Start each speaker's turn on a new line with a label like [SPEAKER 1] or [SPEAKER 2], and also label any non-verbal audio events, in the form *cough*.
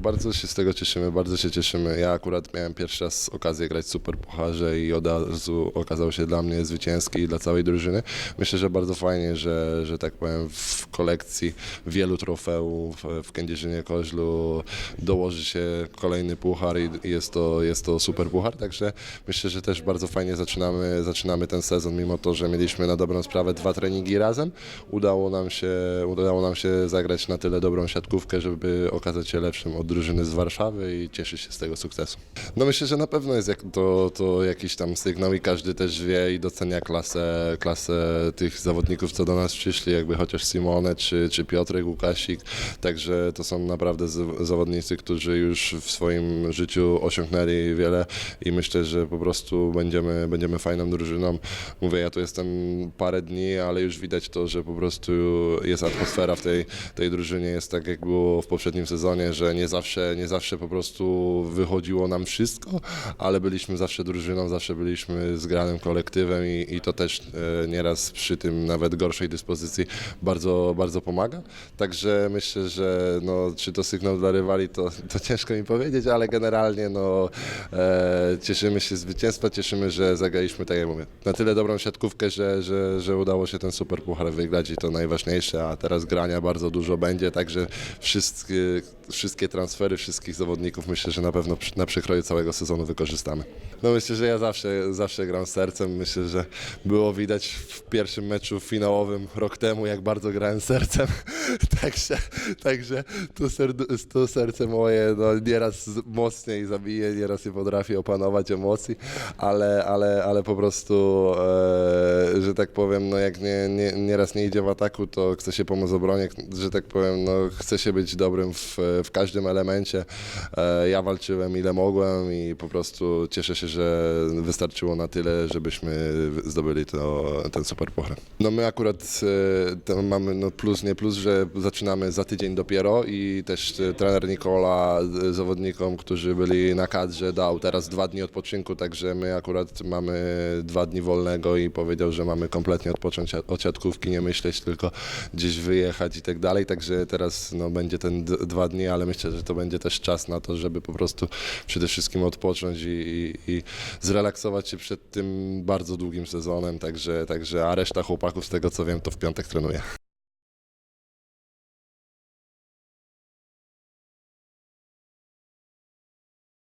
[SPEAKER 1] bardzo się z tego cieszymy, bardzo się cieszymy. Ja akurat miałem pierwszy raz okazję grać w Superpucharze i od razu okazał się dla mnie zwycięski i dla całej drużyny. Myślę, że bardzo fajnie, że, że tak powiem w kolekcji wielu trofeów w Kędzierzynie Koźlu dołoży się kolejny puchar i jest to, jest to super puchar, także myślę, że też bardzo fajnie zaczynamy, zaczynamy ten sezon, mimo to, że mieliśmy na dobrą sprawę dwa treningi razem. Udało nam się, udało nam się zagrać na tyle dobrą siatkówkę, żeby okazać się lepszym od drużyny z Warszawy i cieszyć się z tego sukcesu. No myślę, że na pewno jest to, to jakiś tam sygnał i każdy też wie i docenia klasę, klasę tych zawodników, co do nas przyszli, jakby chociaż Simone czy, czy Piotrek Łukasik, także to są naprawdę zawodnicy, którzy już w swoim życiu osiągnęli wiele i myślę, że po prostu będziemy, będziemy fajną drużyną. Mówię, ja tu jestem parę dni, ale już widać to, że po prostu jest atmosfera w tej, tej drużynie, jest tak jak było w poprzednim sezonie, że nie zawsze, nie zawsze po prostu wychodziło nam wszystko, ale byliśmy zawsze drużyną, zawsze byliśmy zgranym kolektywem i, i to też e, nieraz przy tym nawet gorszej dyspozycji bardzo, bardzo pomaga. Także myślę, że no, czy to sygnał dla rywali, to, to ciężko mi powiedzieć, ale generalnie no, e, cieszymy się zwycięstwa, cieszymy, że zagraliśmy, tak jak mówię, na tyle dobrą siatkówkę, że, że, że udało się ten super puchar wygrać i to najważniejsze, a teraz grania bardzo dużo będzie, także wszystkie, wszystkie transfery wszystkich zawodników myślę, że na pewno przy- na przekroju całego sezonu wykorzystamy. No myślę, że ja zawsze, zawsze gram sercem, myślę, że było widać w pierwszym meczu finałowym rok temu, jak bardzo grałem sercem, *laughs* także, także to, to serce moje no, nieraz mocniej zabije, nieraz nie potrafi opanować emocji, ale, ale, ale po prostu, e, że tak powiem, no jak nie, nie, nieraz nie idzie w ataku, to chce się pomóc obronie, że tak powiem, no chce się być dobrym w, w każdym elemencie. E, ja walczyłem ile mogłem i po prostu cieszę się, że wystarczyło na tyle, żebyśmy zdobyli to, ten super puchar. No my akurat e, mamy no plus, nie plus, że zaczynamy za tydzień dopiero i też e, trener Nikola zawodnikom, którzy byli na kadrze dał teraz dwa dni odpoczynku, także my akurat mamy dwa dni wolnego i powiedział, że mamy kompletnie odpocząć od siatkówki, nie myśleć, tylko gdzieś wyjechać i tak dalej, także teraz no, będzie ten dwa dni, ale myślę, że to będzie też czas na to, żeby po prostu przede wszystkim odpocząć i, i, i zrelaksować się przed tym bardzo długim sezonem, także, także a reszta chłopaków z tego co wiem to w piątek trenuje.